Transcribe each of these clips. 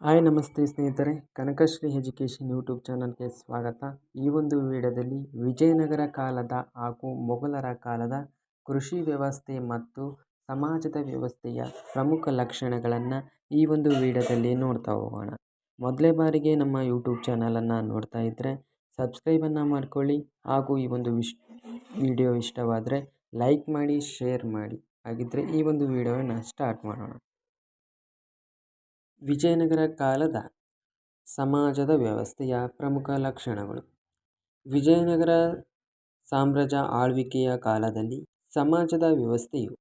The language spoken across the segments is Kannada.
ಹಾಯ್, ನಮಸ್ತೆ ಸ್ನೇಹಿತರೆ. ಕನಕಶ್ರೀ ಎಜುಕೇಷನ್ ಯೂಟ್ಯೂಬ್ ಚಾನಲ್ಗೆ ಸ್ವಾಗತ. ಈ ಒಂದು ವಿಡಿಯೋದಲ್ಲಿ ವಿಜಯನಗರ ಕಾಲದ ಹಾಗೂ ಮೊಘಲರ ಕಾಲದ ಕೃಷಿ ವ್ಯವಸ್ಥೆ ಮತ್ತು ಸಮಾಜದ ವ್ಯವಸ್ಥೆಯ ಪ್ರಮುಖ ಲಕ್ಷಣಗಳನ್ನು ಈ ಒಂದು ವಿಡಿಯೋದಲ್ಲಿ ನೋಡ್ತಾ ಹೋಗೋಣ. ಮೊದಲೇ ಬಾರಿಗೆ ನಮ್ಮ ಯೂಟ್ಯೂಬ್ ಚಾನಲನ್ನು ನೋಡ್ತಾ ಇದ್ದರೆ ಸಬ್ಸ್ಕ್ರೈಬನ್ನು ಮಾಡ್ಕೊಳ್ಳಿ ಹಾಗೂ ಈ ಒಂದು ವಿಶ್, ವಿಡಿಯೋ ಇಷ್ಟವಾದರೆ ಲೈಕ್ ಮಾಡಿ, ಶೇರ್ ಮಾಡಿ. ಹಾಗಿದ್ದರೆ ಈ ಒಂದು ವಿಡಿಯೋವನ್ನು ಸ್ಟಾರ್ಟ್ ಮಾಡೋಣ. ವಿಜಯನಗರ ಕಾಲದ ಸಮಾಜದ ವ್ಯವಸ್ಥೆಯ ಪ್ರಮುಖ ಲಕ್ಷಣಗಳು. ವಿಜಯನಗರ ಸಾಮ್ರಾಜ್ಯ ಆಳ್ವಿಕೆಯ ಕಾಲದಲ್ಲಿ ಸಮಾಜದ ವ್ಯವಸ್ಥೆಯು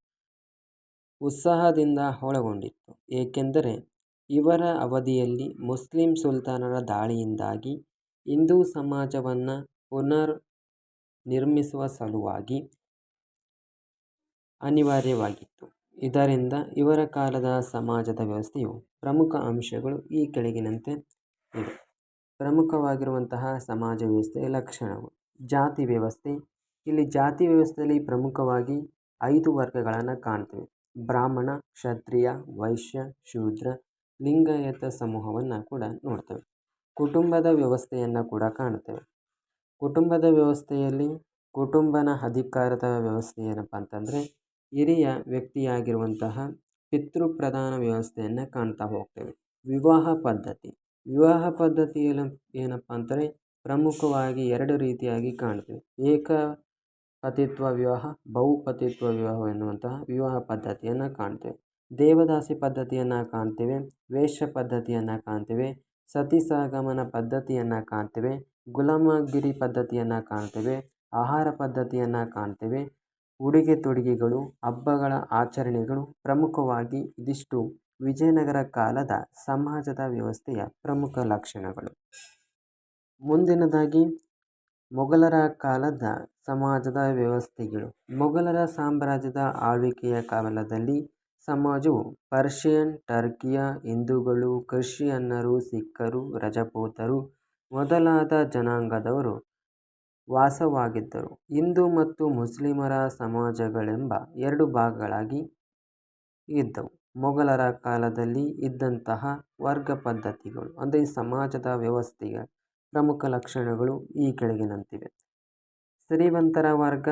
ಉತ್ಸಾಹದಿಂದ ಒಳಗೊಂಡಿತ್ತು ಏಕೆಂದರೆ ಇವರ ಅವಧಿಯಲ್ಲಿ ಮುಸ್ಲಿಂ ಸುಲ್ತಾನರ ದಾಳಿಯಿಂದಾಗಿ ಹಿಂದೂ ಸಮಾಜವನ್ನು ಪುನರ್ ನಿರ್ಮಿಸುವ ಸಲುವಾಗಿ ಅನಿವಾರ್ಯವಾಗಿತ್ತು ಇದರಿಂದ ಇವರ ಕಾಲದ ಸಮಾಜದ ವ್ಯವಸ್ಥೆಯು ಪ್ರಮುಖ ಅಂಶಗಳು ಈ ಕೆಳಗಿನಂತೆ ಇವೆ. ಪ್ರಮುಖವಾಗಿರುವಂತಹ ಸಮಾಜ ವ್ಯವಸ್ಥೆಯ ಲಕ್ಷಣಗಳು ಜಾತಿ ವ್ಯವಸ್ಥೆ. ಇಲ್ಲಿ ಜಾತಿ ವ್ಯವಸ್ಥೆಯಲ್ಲಿ ಪ್ರಮುಖವಾಗಿ ಐದು ವರ್ಗಗಳನ್ನು ಕಾಣ್ತೇವೆ. ಬ್ರಾಹ್ಮಣ, ಕ್ಷತ್ರಿಯ, ವೈಶ್ಯ, ಶೂದ್ರ, ಲಿಂಗಾಯತ ಸಮೂಹವನ್ನು ಕೂಡ ನೋಡ್ತೇವೆ. ಕುಟುಂಬದ ವ್ಯವಸ್ಥೆಯನ್ನು ಕೂಡ ಕಾಣ್ತೇವೆ ಕುಟುಂಬದ ವ್ಯವಸ್ಥೆಯಲ್ಲಿ ಕುಟುಂಬನ ಅಧಿಕಾರದ ವ್ಯವಸ್ಥೆ ಏನಪ್ಪ ಅಂತಂದರೆ ಹಿರಿಯ ವ್ಯಕ್ತಿಯಾಗಿರುವಂತಹ ಪಿತೃಪ್ರಧಾನ ವ್ಯವಸ್ಥೆಯನ್ನು ಕಾಣ್ತಾ ಹೋಗ್ತೇವೆ. ವಿವಾಹ ಪದ್ಧತಿ. ವಿವಾಹ ಪದ್ಧತಿಯಲ್ಲಿ ಏನಪ್ಪ ಅಂದರೆ ಪ್ರಮುಖವಾಗಿ ಎರಡು ರೀತಿಯಾಗಿ ಕಾಣ್ತೇವೆ. ಏಕ ಪತಿತ್ವ ವಿವಾಹ ಬಹುಪತಿತ್ವ ವಿವಾಹ ಎನ್ನುವಂತಹ ವಿವಾಹ ಪದ್ಧತಿಯನ್ನು ಕಾಣ್ತೇವೆ. ದೇವದಾಸಿ ಪದ್ಧತಿಯನ್ನು ಕಾಣ್ತೇವೆ ವೇಶ್ಯ ಪದ್ಧತಿಯನ್ನು ಕಾಣ್ತೇವೆ, ಸತಿ ಸಹಗಮನ ಪದ್ಧತಿಯನ್ನು ಕಾಣ್ತೇವೆ, ಗುಲಾಮಗಿರಿ ಪದ್ಧತಿಯನ್ನು ಕಾಣ್ತೇವೆ, ಆಹಾರ ಪದ್ಧತಿಯನ್ನು ಕಾಣ್ತೇವೆ ಉಡುಗೆ ತೊಡುಗೆಗಳು, ಹಬ್ಬಗಳ ಆಚರಣೆಗಳು ಪ್ರಮುಖವಾಗಿ ಇದಿಷ್ಟು ವಿಜಯನಗರ ಕಾಲದ ಸಮಾಜದ ವ್ಯವಸ್ಥೆಯ ಪ್ರಮುಖ ಲಕ್ಷಣಗಳು. ಮುಂದಿನದಾಗಿ, ಮೊಘಲರ ಕಾಲದ ಸಮಾಜದ ವ್ಯವಸ್ಥೆಗಳು. ಮೊಘಲರ ಸಾಮ್ರಾಜ್ಯದ ಆಳ್ವಿಕೆಯ ಕಾಲದಲ್ಲಿ ಸಮಾಜವು ಪರ್ಷಿಯನ್, ಟರ್ಕಿಯ ಹಿಂದೂಗಳು, ಕ್ರಿಶ್ಚಿಯನ್ನರು, ಸಿಖ್ಖರು, ರಜಪೂತರು ಮೊದಲಾದ ಜನಾಂಗದವರು ವಾಸವಾಗಿದ್ದರು. ಹಿಂದೂ ಮತ್ತು ಮುಸ್ಲಿಮರ ಸಮಾಜಗಳೆಂಬ ಎರಡು ಭಾಗಗಳಾಗಿ ಇದ್ದವು. ಮೊಘಲರ ಕಾಲದಲ್ಲಿ ಇದ್ದಂತಹ ವರ್ಗ ಪದ್ಧತಿಗಳು, ಅಂದರೆ ಸಮಾಜದ ವ್ಯವಸ್ಥೆಯ ಪ್ರಮುಖ ಲಕ್ಷಣಗಳು ಈ ಕೆಳಗಿನಂತಿವೆ. ಶ್ರೀವಂತರ ವರ್ಗ,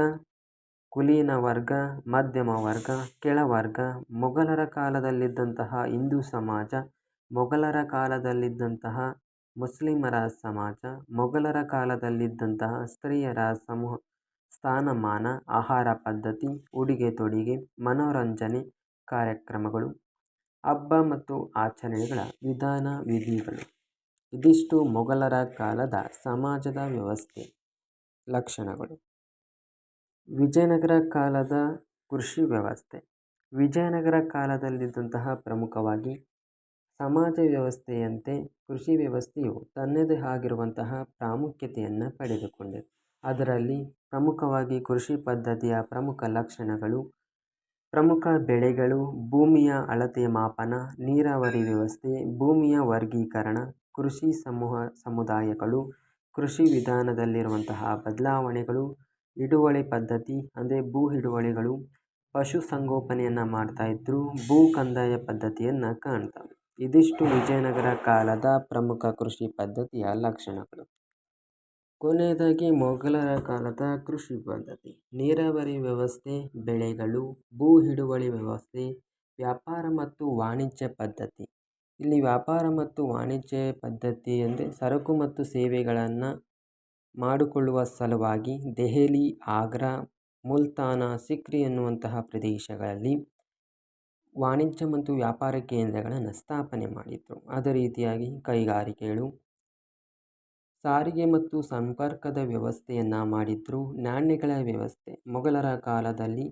ಕುಲೀನ ವರ್ಗ, ಮಧ್ಯಮ ವರ್ಗ ಕೆಳವರ್ಗ ಮೊಘಲರ ಕಾಲದಲ್ಲಿದ್ದಂತಹ ಹಿಂದೂ ಸಮಾಜ, ಮೊಘಲರ ಕಾಲದಲ್ಲಿದ್ದಂತಹ ಮುಸ್ಲಿಮರ ಸಮಾಜ ಮೊಘಲರ ಕಾಲದಲ್ಲಿದ್ದಂತಹ ಸ್ತ್ರೀಯರ ಸಮೂಹ, ಸ್ಥಾನಮಾನ, ಆಹಾರ ಪದ್ಧತಿ, ಉಡುಗೆ ತೊಡುಗೆ, ಮನೋರಂಜನೆ ಕಾರ್ಯಕ್ರಮಗಳು, ಹಬ್ಬ ಮತ್ತು ಆಚರಣೆಗಳ ವಿಧಾನ ವಿಧಿಗಳು. ಇದಿಷ್ಟು ಮೊಘಲರ ಕಾಲದ ಸಮಾಜದ ವ್ಯವಸ್ಥೆ ಲಕ್ಷಣಗಳು. ವಿಜಯನಗರ ಕಾಲದ ಕೃಷಿ ವ್ಯವಸ್ಥೆ. ವಿಜಯನಗರ ಕಾಲದಲ್ಲಿದ್ದಂತಹ ಪ್ರಮುಖವಾಗಿ ಸಮಾಜ ವ್ಯವಸ್ಥೆಯಂತೆ ಕೃಷಿ ವ್ಯವಸ್ಥೆಯು ತನ್ನದೇ ಆಗಿರುವಂತಹ ಪ್ರಾಮುಖ್ಯತೆಯನ್ನು ಪಡೆದುಕೊಂಡಿದೆ ಅದರಲ್ಲಿ ಪ್ರಮುಖವಾಗಿ ಕೃಷಿ ಪದ್ಧತಿಯ ಪ್ರಮುಖ ಲಕ್ಷಣಗಳು, ಪ್ರಮುಖ ಬೆಳೆಗಳು, ಭೂಮಿಯ ಅಳತೆ ಮಾಪನ, ನೀರಾವರಿ ವ್ಯವಸ್ಥೆ, ಭೂಮಿಯ ವರ್ಗೀಕರಣ, ಕೃಷಿ ಸಮೂಹ, ಸಮುದಾಯಗಳು, ಕೃಷಿ ವಿಧಾನದಲ್ಲಿರುವಂತಹ ಬದಲಾವಣೆಗಳು, ಹಿಡುವಳಿ ಪದ್ಧತಿ, ಅಂದರೆ ಭೂ ಹಿಡುವಳಿಗಳು ಪಶುಸಂಗೋಪನೆಯನ್ನು ಮಾಡ್ತಾಯಿದ್ರು ಭೂ ಕಂದಾಯ ಪದ್ಧತಿಯನ್ನು ಕಾಣ್ತವೆ. ಇದಿಷ್ಟು ವಿಜಯನಗರ ಕಾಲದ ಪ್ರಮುಖ ಕೃಷಿ ಪದ್ಧತಿಯ ಲಕ್ಷಣಗಳು. ಕೊನೆಯದಾಗಿ ಮೊಘಲರ ಕಾಲದ ಕೃಷಿ ಪದ್ಧತಿ. ನೀರಾವರಿ ವ್ಯವಸ್ಥೆ, ಬೆಳೆಗಳು, ಭೂ ಹಿಡುವಳಿ ವ್ಯವಸ್ಥೆ, ವ್ಯಾಪಾರ ಮತ್ತು ವಾಣಿಜ್ಯ ಪದ್ಧತಿ. ಇಲ್ಲಿ ವ್ಯಾಪಾರ ಮತ್ತು ವಾಣಿಜ್ಯ ಪದ್ಧತಿ ಎಂದರೆ ಸರಕು ಮತ್ತು ಸೇವೆಗಳನ್ನು ಮಾಡಿಕೊಳ್ಳುವ ಸಲುವಾಗಿ ದೆಹಲಿ, ಆಗ್ರಾ, ಮುಲ್ತಾನ, ಸಿಕ್ರಿ ಎನ್ನುವಂತಹ ಪ್ರದೇಶಗಳಲ್ಲಿ ವಾಣಿಜ್ಯ ಮತ್ತು ವ್ಯಾಪಾರ ಕೇಂದ್ರಗಳನ್ನು ಸ್ಥಾಪನೆ ಮಾಡಿದರು. ಅದೇ ರೀತಿಯಾಗಿ ಕೈಗಾರಿಕೆಗಳು, ಸಾರಿಗೆ ಮತ್ತು ಸಂಪರ್ಕದ ವ್ಯವಸ್ಥೆಯನ್ನು ಮಾಡಿದ್ರು. ನಾಣ್ಯಗಳ ವ್ಯವಸ್ಥೆ, ಮೊಘಲರ ಕಾಲದಲ್ಲಿ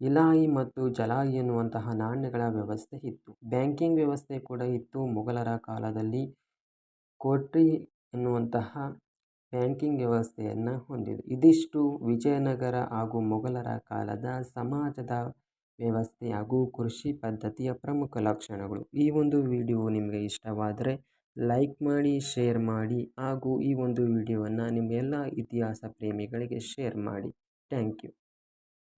ಇಲಾಯಿ ಮತ್ತು ಜಲಾಯಿ ಎನ್ನುವಂತಹ ನಾಣ್ಯಗಳ ವ್ಯವಸ್ಥೆ ಇತ್ತು. ಬ್ಯಾಂಕಿಂಗ್ ವ್ಯವಸ್ಥೆ ಕೂಡ ಇತ್ತು. ಮೊಘಲರ ಕಾಲದಲ್ಲಿ ಕೋಟ್ರಿ ಎನ್ನುವಂತಹ ಬ್ಯಾಂಕಿಂಗ್ ವ್ಯವಸ್ಥೆಯನ್ನು ಹೊಂದಿದೆ ಇದಿಷ್ಟು ವಿಜಯನಗರ ಹಾಗೂ ಮೊಘಲರ ಕಾಲದ ಸಮಾಜದ ವ್ಯವಸ್ಥೆ ಹಾಗೂ ಕೃಷಿ ಪದ್ಧತಿಯ ಪ್ರಮುಖ ಲಕ್ಷಣಗಳು. ಈ ಒಂದು ವಿಡಿಯೋ ನಿಮಗೆ ಇಷ್ಟವಾದರೆ ಲೈಕ್ ಮಾಡಿ, ಶೇರ್ ಮಾಡಿ ಹಾಗೂ ಈ ಒಂದು ವಿಡಿಯೋವನ್ನು ನಿಮ್ಮ ಎಲ್ಲ ಇತಿಹಾಸ ಪ್ರೇಮಿಗಳಿಗೆ ಶೇರ್ ಮಾಡಿ. Thank you.